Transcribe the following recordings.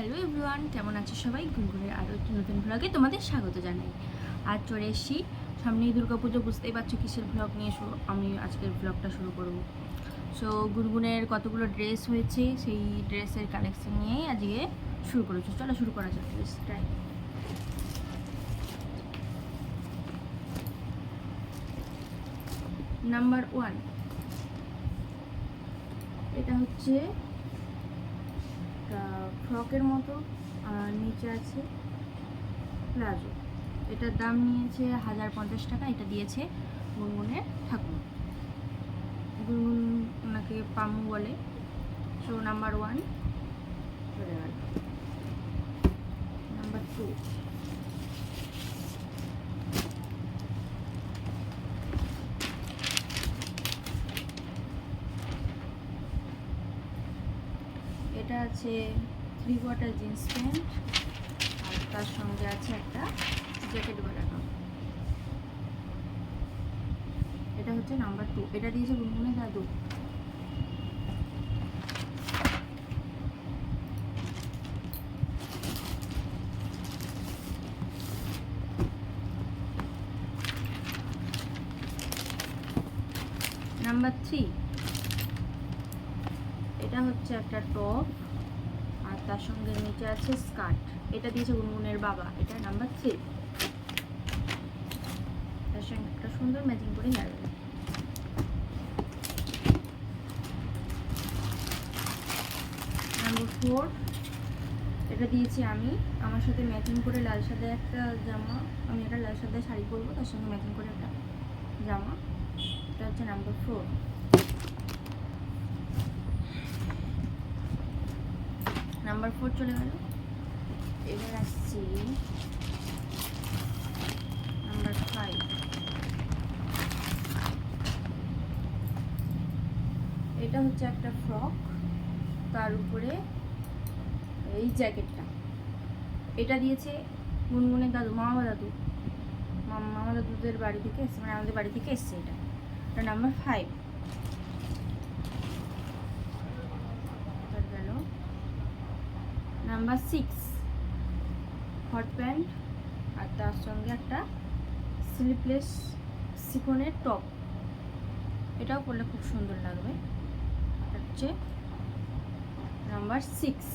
Hello everyone, কেমন আছে সবাই? গুনগুনের আরও একটি নতুন ব্লগে তোমাদের স্বাগত জানাই। আর চলে এসেছি সামনেই দুর্গাপুজো, বুঝতেই পারছ কিসের ব্লগ নিয়ে শুরু আমি আজকের ব্লগটা শুরু করব। সো গুনগুনের কতগুলো ড্রেস হয়েছে, সেই ড্রেসের কালেকশন নিয়েই আজকে শুরু করেছ। চলো শুরু করা যাক ড্রেস ট্রাই নাম্বার ওয়ান এটা হচ্ছে ফ্রকের মতো, আর নিচে আছে প্লাজো। এটার দাম নিয়েছে হাজার পঞ্চাশ টাকা, এটা দিয়েছে গুনগুনের ঠাকুর। গুনগুন ওনাকে পামু বলে so number one number two এটা আছে থ্রি কোয়ার্টার জিন্স প্যান্ট আর তার সঙ্গে আছে একটা জ্যাকেট বানানো এটা হচ্ছে নাম্বার টু। এটা দিয়েছে গুনগুনে দাদু নাম্বার থ্রি। এটা হচ্ছে একটা টপ। আর তার সঙ্গে নিচে আছে স্কার্ট। এটা দিয়েছে গুনগুনের বাবা। এটা নাম্বার থ্রি তার সঙ্গে একটা সুন্দর ম্যাচিং করে হেয়ার নাম্বার ফোর এটা দিয়েছি আমি। আমার সাথে ম্যাচিং করে লাল সাদা একটা জামা। আমি একটা লাল সাদা শাড়ি পরবো, তার সঙ্গে ম্যাচিং করে একটা জামা। এটা হচ্ছে নাম্বার ফোর নাম্বার ফোর চলে গেল। এবার আসছি নাম্বার ফাইভ এটা হচ্ছে একটা ফ্রক তার উপরে এই জ্যাকেটটা এটা দিয়েছে গুনগুনের দাদু মামা দাদু। মামা দাদুদের বাড়ি থেকে এসছে মানে আমাদের বাড়ি থেকে এসছে এটা। এটা নাম্বার ফাইভ গেল নাম্বার সিক্স হট প্যান্ট আর তার সঙ্গে একটা স্লিপলেস সিকনের টপ এটাও পরলে খুব সুন্দর লাগবে। হচ্ছে নাম্বার সিক্স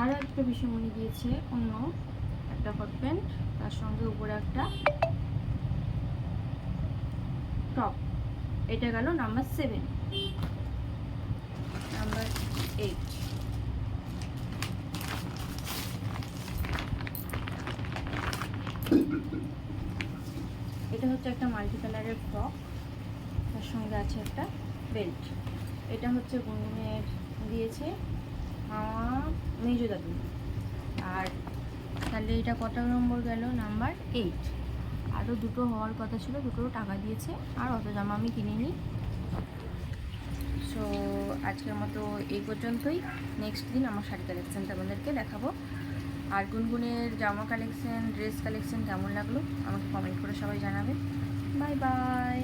আরও একটা বিষয় মনে দিয়েছে অন্য একটা হট প্যান্ট তার সঙ্গে উপরে একটা টপ এটা গেল নাম্বার সেভেন নাম্বার এইট এটা হচ্ছে একটা মাল্টি কালারের ফ্রক তার সঙ্গে আছে একটা বেল্ট এটা হচ্ছে গুনগুনের দিয়েছে আমার মেজো দাদু। আর তাহলে এটা কত নম্বর গেল? নাম্বার এইট আরও দুটো হওয়ার কথা ছিল দুটো টাকা দিয়েছে, আর অত জামা আমি কিনিনি। সো আজকের মতো এই পর্যন্তই। নেক্সট দিন আমার শাড়ি কালেকশানটা আমাদেরকে দেখাবো। আর গুনগুনের জামা কালেকশান ড্রেস কালেকশান কেমন লাগল আমাকে কমেন্ট করে সবাই জানাবে। Bye bye